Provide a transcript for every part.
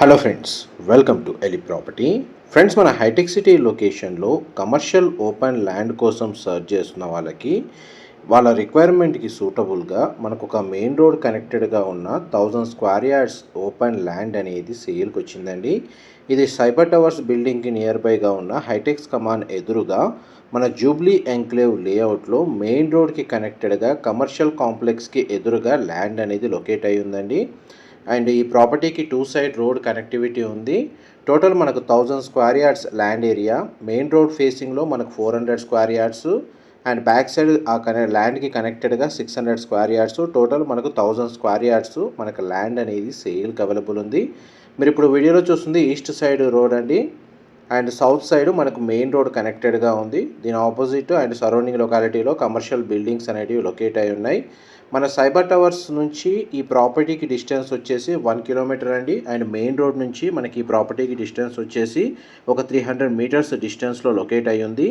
Hello friends welcome to Eli property friends మన hitech City లొకేషన్లో commercial open land కోసం search చేస్తున్న వాళ్ళకి వాళ్ళ రిక్వైర్మెంట్కి సూటబుల్గా మనకు ఒక మెయిన్ రోడ్ కనెక్టెడ్గా ఉన్న thousand square yards open land అనేది సేల్కి వచ్చిందండి. ఇది సైబర్ టవర్స్ బిల్డింగ్కి నియర్ బైగా ఉన్న హైటెక్స్ కమాన్ ఎదురుగా మన జూబ్లీ ఎంక్లేవ్ లేఅవుట్లో మెయిన్ రోడ్కి కనెక్టెడ్గా కమర్షియల్ కాంప్లెక్స్కి ఎదురుగా ల్యాండ్ అనేది లొకేట్ అయి ఉందండి. అండ్ ఈ ప్రాపర్టీకి టూ సైడ్ రోడ్ కనెక్టివిటీ ఉంది. టోటల్ మనకు thousand square yards land area. Main road ఫేసింగ్లో మనకు four hundred square yards. And back side ఆ కనె ల్యాండ్కి కనెక్టెడ్గా six hundred square yards. Total మనకు థౌజండ్ స్క్వేర్ యార్డ్స్. మనకు ల్యాండ్ అనేది సేల్కి అవైలబుల్ ఉంది. మీరు ఇప్పుడు వీడియోలో చూస్తుంది ఈస్ట్ సైడ్ రోడ్ అండి. అండ్ సౌత్ సైడ్ మనకు మెయిన్ రోడ్ కనెక్టెడ్గా ఉంది. దీని ఆపోజిట్ అండ్ సరౌండింగ్ లొకాలిటీలో కమర్షియల్ బిల్డింగ్స్ అనేటివి లొకేట్ అయి ఉన్నాయి. మన సైబర్ టవర్స్ నుంచి ఈ ప్రాపర్టీకి డిస్టెన్స్ వచ్చేసి వన్ కిలోమీటర్ అండి. అండ్ మెయిన్ రోడ్ నుంచి మనకి ఈ ప్రాపర్టీకి డిస్టెన్స్ వచ్చేసి ఒక త్రీ హండ్రెడ్ మీటర్స్ డిస్టెన్స్లో లొకేట్ అయి ఉంది.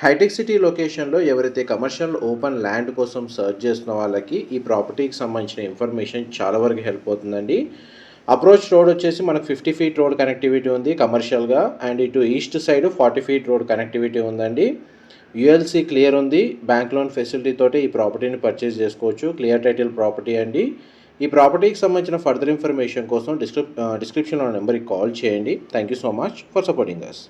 హైటెక్ సిటీ లొకేషన్లో ఎవరైతే కమర్షియల్ ఓపెన్ ల్యాండ్ కోసం సర్చ్ చేస్తున్న వాళ్ళకి ఈ ప్రాపర్టీకి సంబంధించిన ఇన్ఫర్మేషన్ చాలా వరకు హెల్ప్ అవుతుందండి. అప్రోచ్ రోడ్ వచ్చేసి మనకు ఫిఫ్టీ ఫీట్ రోడ్ కనెక్టివిటీ ఉంది కమర్షియల్గా అండ్ ఇటు east side forty feet road connectivity ఉందండి. యుఎల్సి క్లియర్ ఉంది. బ్యాంక్ లోన్ ఫెసిలిటీ తోటి ఈ ప్రాపర్టీని పర్చేస్ చేసుకోవచ్చు. క్లియర్ టైటిల్ ప్రాపర్టీ అండి. ఈ ప్రాపర్టీకి సంబంధించిన ఫర్దర్ ఇన్ఫర్మేషన్ కోసం డిస్క్రిప్ డిస్క్రిప్షన్లో నెంబర్కి కాల్ చేయండి. Thank you so much for supporting us